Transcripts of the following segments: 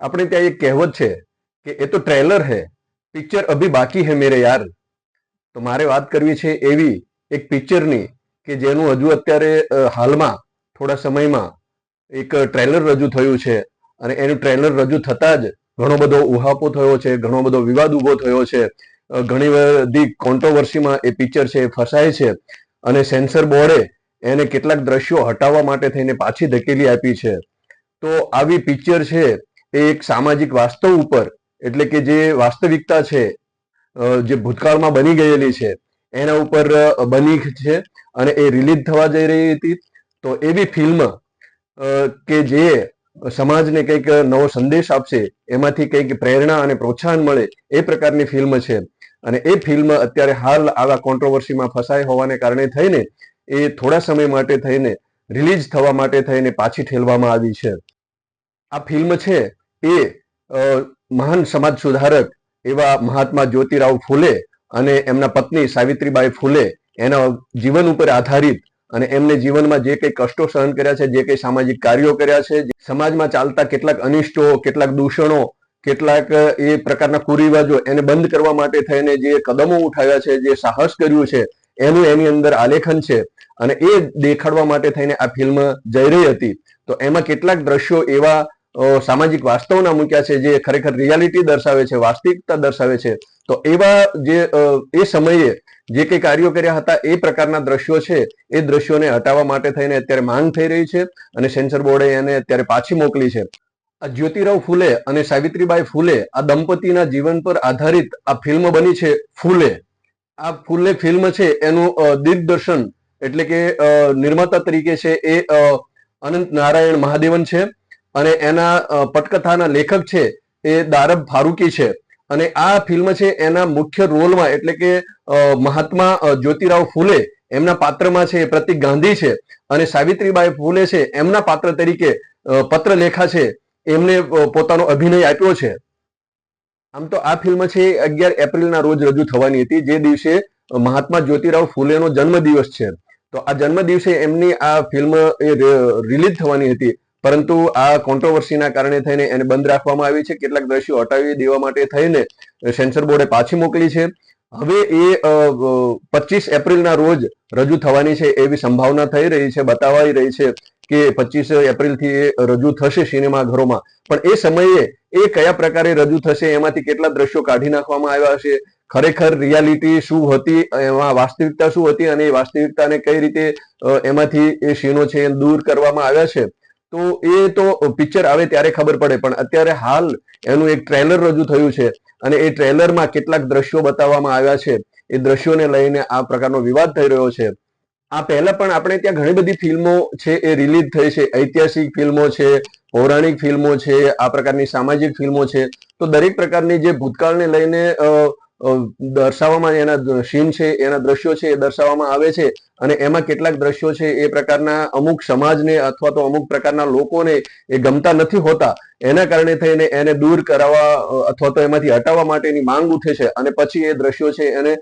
આપણે ત્યાં એક કહેવત છે કે એ તો ટ્રેલર હે પિક્ચર અભી બાકી હે મેરે યાર. તો મારે વાત કરવી છે એવી એક પિક્ચરની કે જેનું હજુ અત્યારે હાલમાં, થોડા સમયમાં એક ટ્રેલર રજૂ થયું છે અને એનું ટ્રેલર રજૂ થતાં જ ઘણો બધો ઉહાપો થયો છે, ઘણો બધો વિવાદ ઊભો થયો છે. ઘણી બધી કોન્ટ્રોવર્સીમાં એ પિક્ચર છે એ ફસાય છે અને સેન્સર બોર્ડે એને કેટલાક દ્રશ્યો હટાવવા માટે થઈને પાછી ધકેલી આપી છે. તો આવી પિક્ચર છે એ એક સામાજિક વાસ્તવ ઉપર, એટલે કે જે વાસ્તવિકતા છે જે ભૂતકાળમાં બની ગયેલી છે, એના ઉપર બની છે અને એ રિલીઝ થવા જઈ રહી હતી. તો એવી ફિલ્મ કે જે સમાજને કંઈક નવો સંદેશ આપશે, એમાંથી કંઈક પ્રેરણા અને પ્રોત્સાહન મળે, એ પ્રકારની ફિલ્મ છે. અને એ ફિલ્મ અત્યારે હાલ આવા કોન્ટ્રોવર્સીમાં ફસાય હોવાને કારણે થઈને, એ થોડા સમય માટે થઈને, રિલીઝ થવા માટે થઈને પાછી ઠેલવામાં આવી છે. આ ફિલ્મ છે એ મહાન સમાજ સુધારક એવા મહાત્મા જ્યોતિરાવ ફૂલે અને એમના પત્ની સાવિત્રીબાઈ ફૂલે એના જીવન ઉપર આધારિત અને એમને જીવનમાં જે કંઈ કષ્ટો સહન કર્યા છે, જે કંઈ સામાજિક કાર્યો કર્યા છે સમાજમાં ચાલતા કેટલાક અનિષ્ટો, કેટલાક દૂષણો, કેટલાક એ પ્રકારના કુરિવાજો એને બંધ કરવા માટે થઈને જે કદમો ઉઠાવ્યા છે, જે સાહસ કર્યું છે, એનું એની અંદર આલેખન છે અને એ દેખાડવા માટે થઈને આ ફિલ્મ જઈ રહી હતી. તો એમાં કેટલાક દ્રશ્યો એવા સામાજિક વાસ્તવના મૂક્યા છે, જે ખરેખર રિયાલિટી દર્શાવે છે, વાસ્તવિકતા દર્શાવે છે, તો એવા જે એ સમયે જે કંઈ કાર્યો કર્યા હતા, એ પ્રકારના દ્રશ્યો છે, એ દ્રશ્યોને હટાવવા માટે થઈને અત્યારે માંગ થઈ રહી છે અને સેન્સર બોર્ડે એને અત્યારે પાછી મોકલી છે. આ જ્યોતિરાવ ફૂલે અને સાવિત્રીબાઈ ફૂલે આ દંપતીના જીવન પર આધારિત આ ફિલ્મ બની છે, ફૂલે. આ ફૂલે ફિલ્મ છે, એનું દિગ્દર્શન એટલે કે નિર્માતા તરીકે છે એ અનંત નારાયણ મહાદેવન છે. અને એના પટકથાના લેખક છે એ દારબ ફારૂકી છે. અને આ ફિલ્મ છે એના મુખ્ય રોલમાં એટલે કે મહાત્મા જ્યોતિરાવ ફૂલે એમના પાત્રમાં છે પ્રતિક ગાંધી છે. અને સાવિત્રીબાઈ ફૂલે છે એમના પાત્ર તરીકે પત્ર લેખા છે એમને પોતાનો અભિનય આપ્યો છે. આમ તો આ ફિલ્મ છે અગિયાર એપ્રિલના રોજ રજૂ થવાની હતી, જે દિવસે મહાત્મા જ્યોતિરાવ ફૂલેનો જન્મદિવસ છે. તો આ જન્મદિવસે એમની આ ફિલ્મ એ રિલીઝ થવાની હતી. પરંતુ આ કોન્ટ્રોવર્સીના કારણે થઈને એને બંધ રાખવામાં આવી છે. કેટલાક દ્રશ્યો હટાવી દેવા માટે થઈને સેન્સર બોર્ડે પાછી મોકલી છે. હવે એ પચીસ એપ્રિલના રોજ રજૂ થવાની છે એવી સંભાવના થઈ રહી છે, બતાવાઈ રહી છે કે પચીસ એપ્રિલથી એ રજૂ થશે સિનેમાઘરોમાં પણ એ સમયે એ કયા પ્રકારે રજૂ થશે એમાંથી કેટલા દ્રશ્યો કાઢી નાખવામાં આવ્યા હશે? ખરેખર રિયાલિટી શું હતી? એમાં વાસ્તવિકતા શું હતી? અને એ વાસ્તવિકતાને કઈ રીતે એમાંથી એ સીનો છે દૂર કરવામાં આવ્યા છે? તો એ તો પિક્ચર આવે ત્યારે ખબર પડે, પણ અત્યારે હાલ એનું એક ટ્રેલર રજૂ થયું છે અને એ ટ્રેલરમાં કેટલાક દ્રશ્યો બતાવવામાં આવ્યા છે. એ દ્રશ્યોને લઈને આ પ્રકારનો વિવાદ થઈ રહ્યો છે. આ પહેલા પણ આપણે ત્યાં ઘણી બધી ફિલ્મો છે એ રિલીઝ થઈ છે. ઐતિહાસિક ફિલ્મો છે, પૌરાણિક ફિલ્મો છે, આ પ્રકારની સામાજિક ફિલ્મો છે. તો દરેક પ્રકારની જે ભૂતકાળને લઈને દર્શાવવામાં એના સીન છે, એના દ્રશ્યો છે એ દર્શાવવામાં આવે છે. અને એમાં કેટલાક દ્રશ્યો છે એ પ્રકારના અમુક સમાજને અથવા તો અમુક પ્રકારના લોકોને એ ગમતા નથી હોતા. એના કારણે થઈને એને દૂર કરાવવા અથવા તો એમાંથી હટાવવા માટેની માંગ ઉઠે છે અને પછી એ દ્રશ્યો છે એને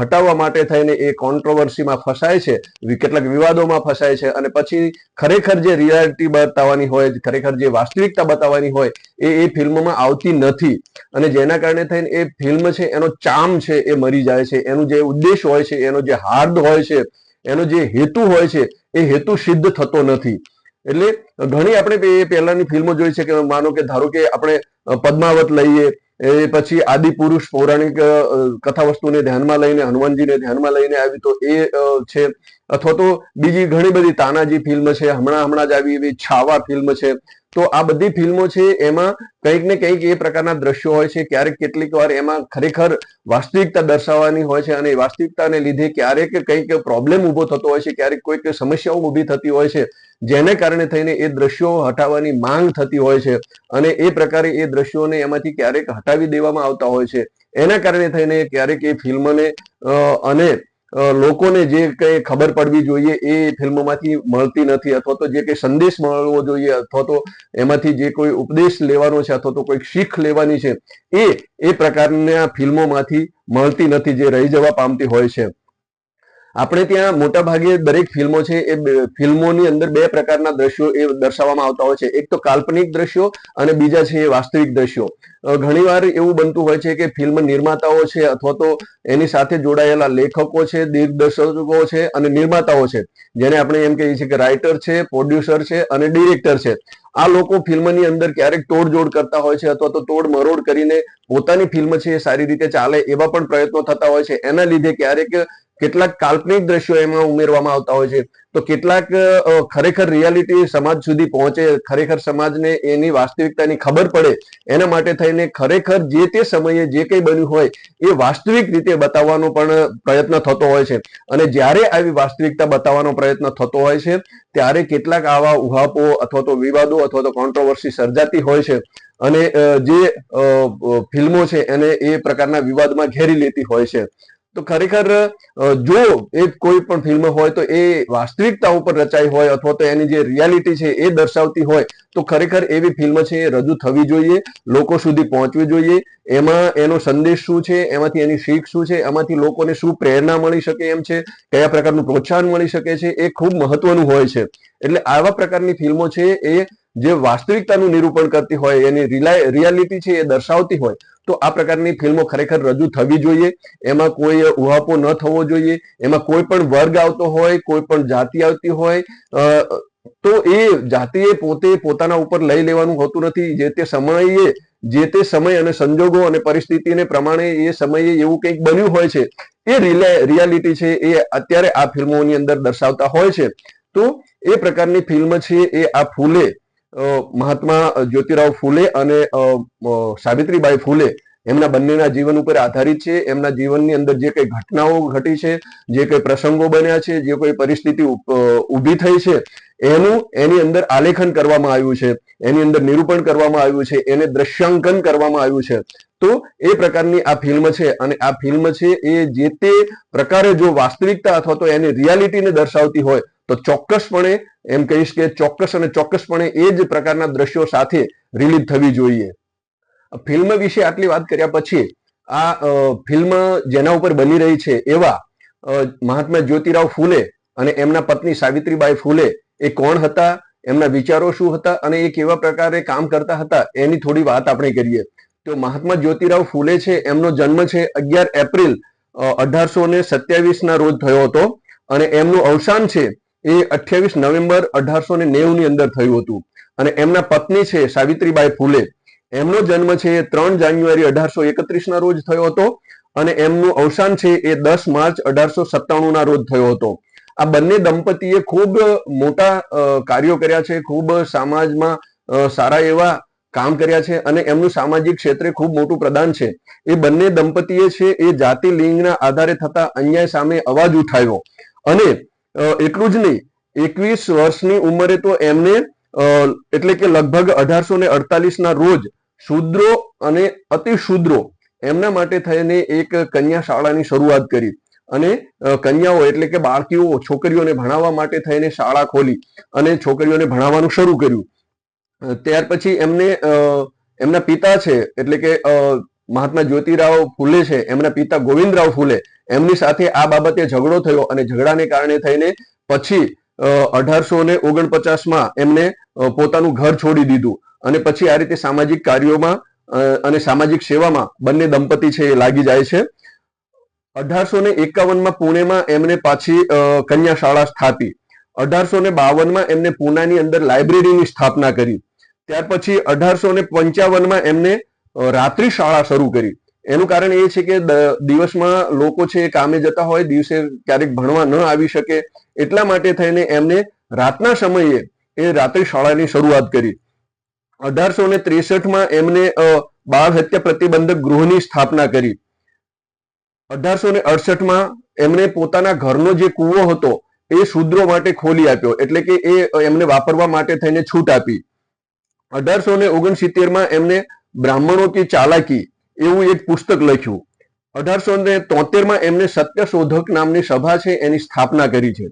હટાવવા માટે થઈને એ કોન્ટ્રોવર્સીમાં ફસાય છે કેટલાક વિવાદોમાં ફસાય છે અને પછી ખરેખર જે રિયાલિટી બતાવવાની હોય, ખરેખર જે વાસ્તવિકતા બતાવવાની હોય એ એ ફિલ્મમાં આવતી નથી. અને જેના કારણે થઈને એ ફિલ્મ છે એનો ચામ છે એ મરી જાય છે. એનું જે ઉદ્દેશ હોય છે, એનો જે હાર્દ હોય છે એનો જે હેતુ હોય છે, એ હેતુ સિદ્ધ થતો નથી. એટલે ઘણી આપણે પહેલાની ફિલ્મો જોઈ છે કે માનો કે ધારો કે આપણે પદ્માવત લઈએ, એ પછી આદિ પુરુષ પૌરાણિક કથા વસ્તુને ધ્યાનમાં લઈને, હનુમાનજીને ધ્યાનમાં લઈને આવી તો એ છે. અથવા તો બીજી ઘણી બધી તાનાજી ફિલ્મ છે હમણાં હમણાં જ આવી એવી છાવા ફિલ્મ છે તો આ બધી ફિલ્મો છે, એમાં કંઈક ને કંઈક એ પ્રકારના દ્રશ્યો હોય છે, ક્યારેક કેટલીક વાર એમાં ખરેખર વાસ્તવિકતા દર્શાવવાની હોય છે અને વાસ્તવિકતાને લીધે ક્યારેક કંઈક પ્રોબ્લેમ ઊભો થતો હોય છે, ક્યારેક કોઈક સમસ્યાઓ ઊભી થતી હોય છે, જેને કારણે થઈને એ દ્રશ્યો હટાવવાની માંગ થતી હોય છે અને એ પ્રકારે એ દ્રશ્યોને એમાંથી ક્યારેક હટાવી દેવામાં આવતા હોય છે. એના કારણે થઈને ક્યારેક એ ફિલ્મને અને લોકોને જે કંઈ ખબર પડવી જોઈએ એ ફિલ્મોમાંથી મળતી નથી અથવા તો જે કંઈ સંદેશ મળવો જોઈએ અથવા તો એમાંથી જે કોઈ ઉપદેશ લેવાનો છે અથવા તો કોઈક શીખ લેવાની છે એ એ પ્રકારના ફિલ્મોમાંથી મળતી નથી, જે રહી જવા પામતી હોય છે. આપણે ત્યાં મોટા ભાગે દરેક ફિલ્મો છે, એ ફિલ્મોની અંદર બે પ્રકારના દ્રશ્યો એ દર્શાવવામાં આવતા હોય છે. એક તો કાલ્પનિક દ્રશ્યો અને બીજા છે એ વાસ્તવિક દ્રશ્યો. ઘણીવાર એવું બનતું હોય છે કે ફિલ્મ નિર્માતાઓ છે અથવા તો એની સાથે જોડાયેલા લેખકો છે, દિગ્દર્શકો છે અને નિર્માતાઓ છે. જેને આપણે એમ કહીએ છીએ કે રાઇટર છે, પ્રોડ્યુસર છે અને ડિરેક્ટર છે. આ લોકો ફિલ્મની અંદર ક્યારેક તોડજોડ કરતા હોય છે અથવા તો તોડ મરોડ કરીને પોતાની ફિલ્મ છે એ સારી રીતે ચાલે એવા પણ પ્રયત્નો થતા હોય છે. એના લીધે ક્યારેક કેટલાક કાલ્પનિક દ્રશ્યો એમાં ઉમેરવામાં આવતા હોય છે. તો કેટલાક ખરેખર રિયાલિટી સમાજ સુધી પહોંચે, ખરેખર સમાજને એની વાસ્તવિકતાની ખબર પડે, એના માટે થઈને ખરેખર જે તે સમયે જે કંઈ બન્યું હોય, એ વાસ્તવિક રીતે બતાવવાનો પણ પ્રયત્ન થતો હોય છે. અને જ્યારે આવી વાસ્તવિકતા બતાવવાનો પ્રયત્ન થતો હોય છે, ત્યારે કેટલાક આવા ઉહાપો અથવા તો વિવાદો અથવા તો કોન્ટ્રોવર્સી સર્જાતી હોય છે. અને જે ફિલ્મો છે, એને એ પ્રકારના વિવાદમાં ઘેરી લેતી હોય છે. તો ખરેખર જો એ કોઈ પણ ફિલ્મ હોય તો એ વાસ્તવિકતા ઉપર રચાઈ હોય અથવા તો એની જે રિયાલિટી છે એ દર્શાવતી હોય, તો ખરેખર એવી ફિલ્મ છે એ રજૂ થવી જોઈએ, લોકો સુધી પહોંચવી જોઈએ. એમાં એનો સંદેશ શું છે, એમાંથી એની શીખ શું છે, એમાંથી લોકોને શું પ્રેરણા મળી શકે એમ છે, કયા પ્રકારનું પ્રોત્સાહન મળી શકે છે, એ ખૂબ મહત્વનું હોય છે. એટલે આવા પ્રકારની ફિલ્મો છે એ જે વાસ્તવિકતાનું નિરૂપણ કરતી હોય, એની રિયાલિટી છે એ દર્શાવતી હોય, તો આ પ્રકારની ફિલ્મો ખરેખર રજૂ થવી જોઈએ. એમાં કોઈ ઉહાપો ન થવો જોઈએ. એમાં કોઈ પણ વર્ગ આવતો હોય, કોઈ પણ જાતિ આવતી હોય તો એ જાતિએ પોતે પોતાના ઉપર લઈ લેવાનું હોતું નથી. જે તે સમયે, જે તે સમય અને સંજોગો અને પરિસ્થિતિને પ્રમાણે એ સમયે એવું કંઈક બન્યું હોય છે, એ રિયાલિટી છે એ અત્યારે આ ફિલ્મોની અંદર દર્શાવતા હોય છે. તો એ પ્રકારની ફિલ્મ છે એ આ ફૂલે. મહાત્મા જ્યોતિરાવ ફૂલે અને સાવિત્રીબાઈ ફૂલે એમના બંનેના જીવન ઉપર આધારિત છે. એમના જીવનની અંદર જે કઈ ઘટનાઓ ઘટી છે, જે કઈ પ્રસંગો બન્યા છે, જે કોઈ પરિસ્થિતિ ઊભી થઈ છે, એનું, એની અંદર આલેખન કરવામાં આવ્યું છે, એની અંદર નિરૂપણ કરવામાં આવ્યું છે, એને દ્રશ્યાંકન કરવામાં આવ્યું છે. તો એ પ્રકારની આ ફિલ્મ છે અને આ ફિલ્મ છે એ જે તે પ્રકારે જો વાસ્તવિકતા અથવા તો એની રિયાલિટીને દર્શાવતી હોય તો ચોક્કસપણે એમ કહીશ કે ચોક્કસ અને ચોક્કસપણે એ જ પ્રકારના દ્રશ્યો સાથે રિલીઝ થવી જોઈએ. ફિલ્મ વિશે આટલી વાત કર્યા પછી આ ફિલ્મ જેના ઉપર બની રહી છે એવા મહાત્મા જ્યોતિરાવ ફૂલે અને એમના પત્ની સાવિત્રીબાઈ ફૂલે એ કોણ હતા, એમના વિચારો શું હતા અને એ કેવા પ્રકારે કામ કરતા હતા એની થોડી વાત આપણે કરીએ. તો મહાત્મા જ્યોતિરાવ ફૂલે છે, એમનો જન્મ છે અગિયાર એપ્રિલ અઢારસો ને સત્યાવીસ ના રોજ થયો હતો અને એમનું અવસાન છે એ અઠ્યાવીસ નવેમ્બર અઢારસો ને નેવું ની અંદર થયું હતું. અને એમના પત્ની છે સાવિત્રીબાઈ ફૂલે. એમનો જન્મ છે એ ત્રણ જાન્યુઆરી અઢારસો એકત્રીસ ના રોજ થયો હતો અને એમનું અવસાન છે એ દસ માર્ચ અઢારસો સત્તાણું ના રોજ થયો હતો. આ બંને દંપતીએ ખૂબ મોટા કાર્યો કર્યા છે, ખૂબ સમાજમાં સારા એવા કામ કર્યા છે અને એમનું સામાજિક ક્ષેત્રે ખૂબ મોટું પ્રદાન છે. એ બંને દંપતીએ છે એ જાતિ લિંગના આધારે થતા અન્યાય સામે અવાજ ઉઠાવ્યો. અને એટલું જ નહીં. એકવીસ વર્ષની ઉંમરે તો એમને એટલે કે લગભગ અઢારસો ને અડતાલીસના રોજ શૂદ્રો અને અતિ શૂદ્રો એમના માટે થઈને એક કન્યા શાળાની શરૂઆત કરી. અને કન્યાઓ એટલે કે બાળકીઓ, છોકરીઓને ભણાવવા માટે થઈને શાળા ખોલી અને છોકરીઓને ભણાવવાનું શરૂ કર્યું. ત્યાર પછી એમને એમના પિતા છે, એટલે કે મહાત્મા જ્યોતિરાવ ફૂલે છે, એમના પિતા ગોવિંદરાવ ફૂલે, એમની સાથે આ બાબતે ઝઘડો થયો અને ઝઘડાને કારણે થઈને પછી અઢારસો ને ઓગણપચાસમાં એમને પોતાનું ઘર છોડી દીધું. અને પછી આ રીતે સામાજિક કાર્યોમાં અને સામાજિક સેવામાં બંને દંપતી છે એ લાગી જાય છે. અઢારસો ને એકાવનમાં પુણેમાં એમને પાછી કન્યા શાળા સ્થાપી. અઢારસો ને બાવનમાં એમને પુનાની અંદર લાઇબ્રેરીની સ્થાપના કરી. ત્યાર પછી અઢારસો ને પંચાવનમાં એમને રાત્રિ શાળા શરૂ કરી. એનું કારણ એ છે કે દિવસમાં લોકો છે કામે જતા હોય, દિવસે ક્યારેક ભણવા ન આવી શકે, એટલા માટે થઈને એમને રાતના સમયે એ રાત્રિ શાળાની શરૂઆત કરી. અઢારસો ને ત્રેસઠમાં એમને બાળ હત્યા પ્રતિબંધક ગૃહની સ્થાપના કરી. અઢારસો ને અડસઠમાં એમણે પોતાના ઘરનો જે કૂવો હતો, એ શૂદ્રો માટે ખોલી આપ્યો, એટલે કે એ એમને વાપરવા માટે થઈને છૂટ આપી. અઢારસો ને ઓગણસિત્તેરમાં એમને બ્રાહ્મણો કે ચાલાકી એવું એક પુસ્તક લખ્યું. અઢારસો ને તોતેરમાં એમને સત્યશોધક નામની સભા છે એની સ્થાપના કરી છે.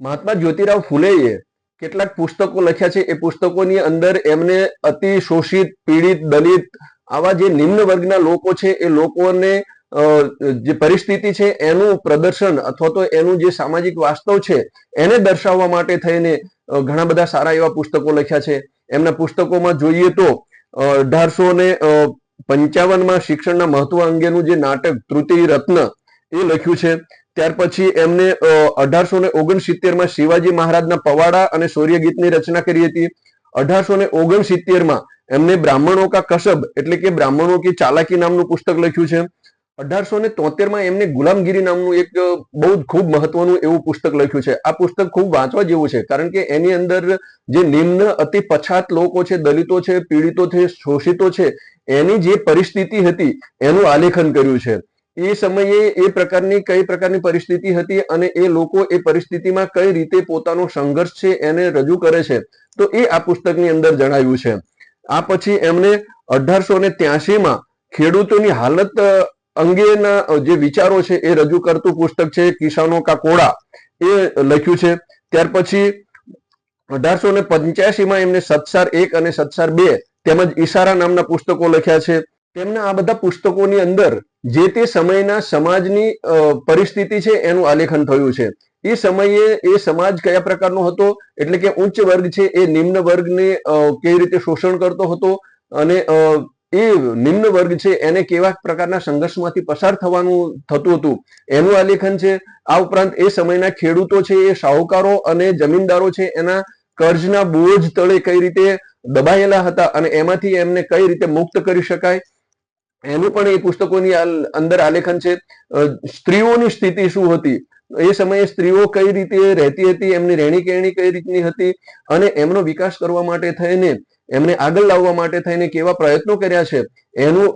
મહાત્મા જ્યોતિરાવ ફૂલેએ કેટલાક પુસ્તકો લખ્યા છે. એ પુસ્તકોની અંદર એમને અતિ શોષિત, પીડિત, દલિત આવા જે નિમ્ન વર્ગના લોકો છે એ લોકોને જે પરિસ્થિતિ છે એનું પ્રદર્શન અથવા તો એનું જે સામાજિક વાસ્તવ છે એને દર્શાવવા માટે થઈને ઘણા બધા સારા એવા પુસ્તકો લખ્યા છે. એમના પુસ્તકોમાં જોઈએ તો અઢારસો ને પંચાવનમાં શિક્ષણના મહત્વ અંગેનું જે નાટક તૃતીય રત્ન એ લખ્યું છે. ત્યાર પછી એમને અઢારસો ને ઓગણસિત્તેરમાં શિવાજી મહારાજના પવાડા અને શૌર્ય ગીતની રચના કરી હતી. અઢારસો ને ઓગણસિત્તેરમાં એમને બ્રાહ્મણો કા કસબ એટલે કે બ્રાહ્મણો કી ચાલાકી નામનું પુસ્તક લખ્યું છે. અઢારસો ને તોતેરમાં એમને ગુલામગીરી નામનું એક બહુ ખૂબ મહત્વનું એવું પુસ્તક લખ્યું છે. આ પુસ્તક ખૂબ વાંચવા જેવું છે, કારણ કે એની અંદર જે નિમ્ન, અતિ પછાત લોકો છે, દલિતો છે, પીડિતો છે, શોષિતો છે, એની જે પરિસ્થિતિ હતી, એનું આલેખન કર્યું છે. એ સમયે એ પ્રકારની, કઈ પ્રકારની પરિસ્થિતિ હતી અને એ લોકો એ પરિસ્થિતિમાં કઈ રીતે પોતાનો સંઘર્ષ છે, એને રજૂ કરે છે, તો એ આ પુસ્તકની અંદર જણાવ્યું છે. આ પછી એમને અઢારસો ને ત્યાસીમાં ખેડૂતોની હાલત અંગેના જે વિચારો છે એ રજૂ કરતું પુસ્તક છે, કિસાનો કા કોડા, એ લખ્યું છે. ત્યાર પછી અઢારસો ને પંચ્યાસીમાં એમને સત્સાર એક અને સત્સાર બે તેમજ ઈશારા નામના પુસ્તકો લખ્યા છે. તેમના આ બધા પુસ્તકોની અંદર જે તે સમયના સમાજની પરિસ્થિતિ છે એનું આલેખન થયું છે. એ સમયે એ સમાજ કયા પ્રકારનો હતો? એટલે કે ઉચ્ચ વર્ગ છે એ નિમ્ન વર્ગને કેવી રીતે શોષણ કરતો હતો? અને એ નિમ્ન વર્ગ છે, એને કેવા પ્રકારના સંઘર્ષમાંથી પસાર થવાનું થતું હતું? એનું આલેખન છે, આ ઉપરાંત એ સમયના ખેડૂતો છે, એ શાહુકારો અને જમીનદારો છે, એના કર્જના બોજ તળે કઈ રીતે દબાયેલા હતા અને એમાંથી એમને કઈ રીતે મુક્ત કરી શકાય? એનું પણ એ પુસ્તકોની અંદર આલેખન છે સ્ત્રીઓની સ્થિતિ શું હતી? એ સમયે સ્ત્રીઓ કઈ રીતે રહેતી હતી, એમની રહેણી કહેણી કઈ રીતની હતી અને એમનો વિકાસ કરવા માટે થઈને, એમને આગળ લાવવા માટે થઈને કેવા પ્રયત્નો કર્યા છે, એનું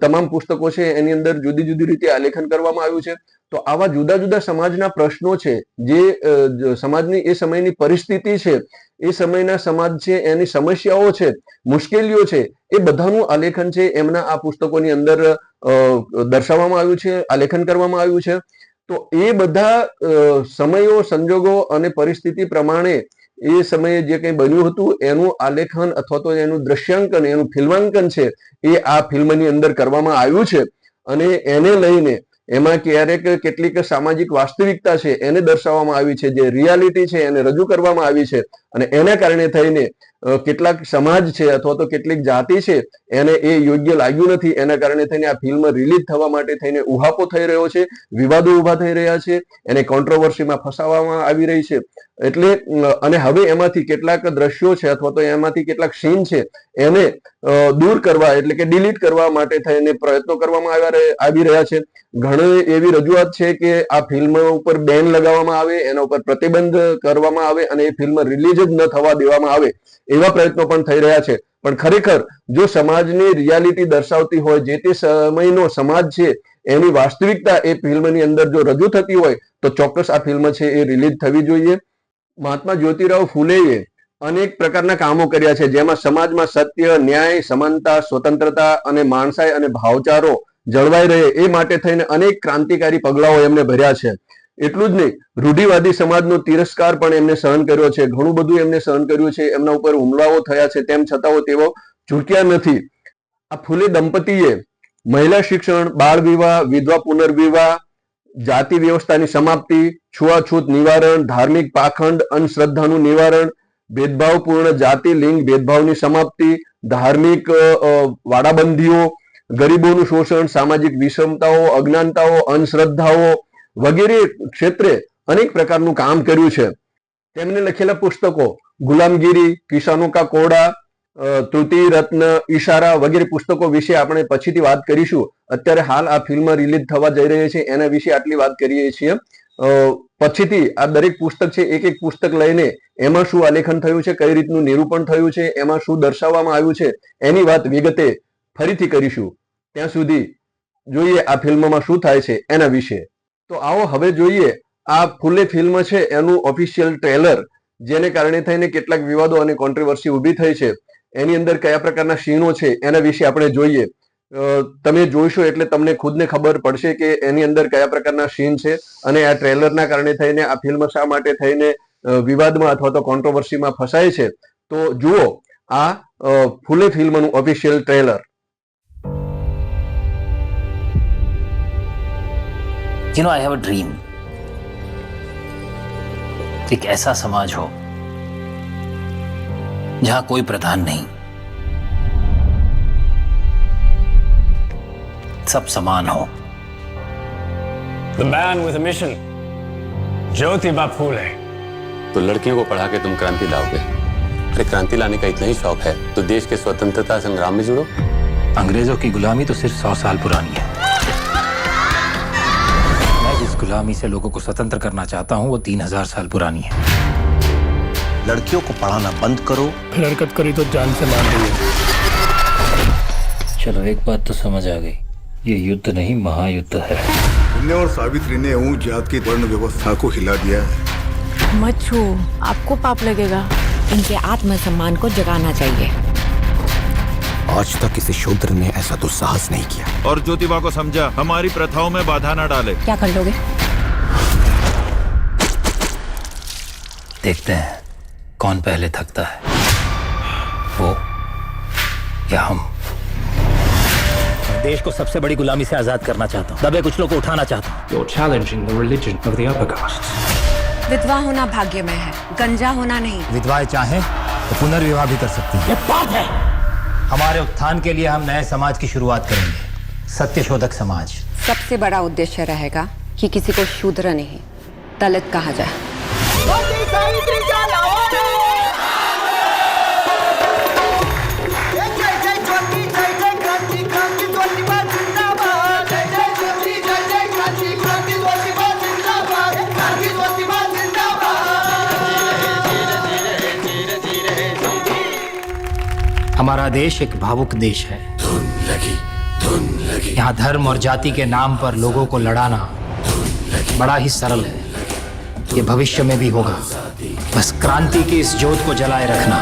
તમામ પુસ્તકો છે એની અંદર જુદી જુદી રીતે આલેખન કરવામાં આવ્યું છે. તો આવા જુદા જુદા સમાજના પ્રશ્નો છે, જે સમાજની, એ સમયની પરિસ્થિતિ છે, એ સમયના સમાજ છે, એની સમસ્યાઓ છે, મુશ્કેલીઓ છે, એ બધાનું આલેખન છે એમના આ પુસ્તકોની અંદર દર્શાવવામાં આવ્યું છે, આલેખન કરવામાં આવ્યું છે. તો એ બધા સમયો, સંજોગો અને પરિસ્થિતિ પ્રમાણે એ સમયે જે કંઈ બન્યું હતું, એનું આલેખન અથવા તો એનું દ્રશ્યાંકન, એનું ફિલ્માંકન છે, એ આ ફિલ્મની અંદર કરવામાં આવ્યું છે. અને એને લઈને એમાં ક્યારેક કેટલીક સામાજિક વાસ્તવિકતા છે, એને દર્શાવવામાં આવી છે, જે રિયાલિટી છે, એને રજૂ કરવામાં આવી છે. અને એના કારણે થઈને કેટલાક સમાજ છે અથવા તો કેટલીક જાતિ છે, એને એ યોગ્ય લાગ્યું નથી. એના કારણે થઈને આ ફિલ્મ રિલીઝ થવા માટે થઈને ઉહાપો થઈ રહ્યો છે, વિવાદો ઊભા થઈ રહ્યા છે, એને કોન્ટ્રોવર્સીમાં ફસાવવામાં આવી રહી છે. એટલે અને હવે એમાંથી કેટલાક દ્રશ્યો છે અથવા તો એમાંથી કેટલાક સીન છે, એને દૂર કરવા એટલે કે ડિલીટ કરવા માટે થઈને પ્રયત્નો કરવામાં આવ્યા આવી રહ્યા છે. ઘણી એવી રજૂઆત છે કે આ ફિલ્મ ઉપર બેન લગાવવામાં આવે, એના ઉપર પ્રતિબંધ કરવામાં આવે અને એ ફિલ્મ રિલીઝ જ ન થવા દેવામાં આવે એવા પ્રયત્નો પણ થઈ રહ્યા છે. પણ ખરેખર જો સમાજની રિયાલિટી દર્શાવતી હોય, જે તે સમયનો સમાજ છે, એની વાસ્તવિકતા એ ફિલ્મની અંદર જો રજૂ થતી હોય, તો ચોક્કસ આ ફિલ્મ છે એ રિલીઝ થવી જોઈએ. મહાત્મા જ્યોતિરાવ ફુલેએ અનેક પ્રકારના કામો કર્યા છે, જેમાં સમાજમાં સત્ય, ન્યાય, સમાનતા, સ્વતંત્રતા અને માણસાઈ અને ભાવચારો જળવાઈ રહે એ માટે થઈને અનેક ક્રાંતિકારી પગલાઓ એમને ભર્યા છે. એટલું જ નહીં. રૂઢિવાદી સમાજનો તિરસ્કાર પણ એમને સહન કર્યો છે. ઘણું બધું એમને સહન કર્યું છે. એમના ઉપર હુમલાઓ થયા છે. તેમ છતાં તેઓ ઝૂક્યા નથી. આ ફૂલે દંપતીએ મહિલા શિક્ષણ, બાળ વિવાહ, વિધવા પુનર્વિવાહ, જાતિ વ્યવસ્થાની સમાપ્તિ, છૂઆછૂત નિવારણ, ધાર્મિક પાખંડ, અંધશ્રદ્ધાનું નિવારણ, ભેદભાવપૂર્ણ જાતિ, લિંગ ભેદભાવની સમાપ્તિ, ધાર્મિક વાડાબંધીઓ, ગરીબોનું શોષણ, સામાજિક વિષમતાઓ, અજ્ઞાનતાઓ, અંધશ્રદ્ધાઓ વગેરે ક્ષેત્રે અનેક પ્રકારનું કામ કર્યું છે. તેમને લખેલા પુસ્તકો ગુલામગીરી કિસાનો કા કોડા અ, રત્ન ઈશારા વગેરે પુસ્તકો વિશે આપણે પછીથી વાત કરીશું. અત્યારે હાલ આ ફિલ્મ રિલીઝ થવા જઈ રહી છે એના વિશે આટલી વાત કરીએ છીએ. પછીથી આ દરેક પુસ્તક છે એક એક પુસ્તક લઈને એમાં શું આલેખન થયું છે કઈ રીતનું નિરૂપણ થયું છે એમાં શું દર્શાવવામાં આવ્યું છે એની વાત વિગતે ફરીથી કરીશું. ત્યાં સુધી જોઈએ આ ફિલ્મમાં શું થાય છે એના વિશે. તો આવો હવે જોઈએ આ ફૂલે ફિલ્મ છે, એનું ઓફિશિયલ ટ્રેલર જેને કારણે થઈને કેટલાક વિવાદો અને કોન્ટ્રોવર્સી ઊભી થઈ છે. એની અંદર કયા પ્રકારના સીનો છે, એના વિશે આપણે જોઈએ. તમે જોઈશો એટલે તમને ખુદને ખબર પડશે કે એની અંદર કયા પ્રકારના સીન છે અને આ ટ્રેલરના કારણે થઈને આ ફિલ્મ શા માટે થઈને વિવાદમાં અથવા તો કોન્ટ્રોવર્સીમાં ફસાય છે. તો જુઓ આ ફૂલે ફિલ્મનું official trailer you know I have a dream एक ऐसा समाज हो जहाँ कोई प्रधान नहीं। सब समान हो। The man with a mission. Jyotiba Phule. तो लड़कियों को पढ़ा के तुम क्रांति लाओगे। अरे क्रांति लाने का इतना ही शौक है। तो देश के स्वतंत्रता संग्राम में जुड़ो। अंग्रेज़ों की गुलामी तो सिर्फ़ सौ साल पुरानी है। गुलामी से लोगों को स्वतंत्र करना चाहता हूँ वो तीन हज़ार साल पुरानी है। लड़कियों को पढ़ाना बंद करो। फिर हरकत करी तो जान से मार देंगे चलो एक बात तो समझ आ गई। ये युद्ध नहीं महायुद्ध है। तुमने और सावित्री ने ऊंच जात की वर्ण व्यवस्था को हिला दिया है। मत छू। आपको पाप लगेगा। इनके आत्मसम्मान को जगाना चाहिए। आज तक किसी शूद्र ने ऐसा दुस्साहस नहीं किया। और ज्योतिबा को समझा हमारी प्रथाओं में बाधा न डाले। क्या कर लोगे? देखते हैं कौन पहले थकता है। वो या हम। देश को सबसे बड़ी गुलामी से आज़ाद करना चाहता हूँ। दबे कुछ लोग को उठाना चाहता हूँ। You're challenging the religion of the upper castes. विधवा होना भाग्य में है गंजा होना नहीं। विधवाएँ चाहे तो पुनर्विवाह भी कर सकती हैं। पाप है। हमारे उत्थान के लिए हम नए समाज की शुरुआत करेंगे। सत्यशोधक समाज। सबसे बड़ा उद्देश्य रहेगा कि किसी को शूद्र नहीं दलित कहा जाए। हमारा देश एक भावुक देश है। धुन लगी धुन लगी। यहाँ धर्म और जाति के नाम पर लोगों को लड़ाना बड़ा ही सरल है। ये भविष्य में भी होगा। बस क्रांति की इस ज्योत को जलाए रखना।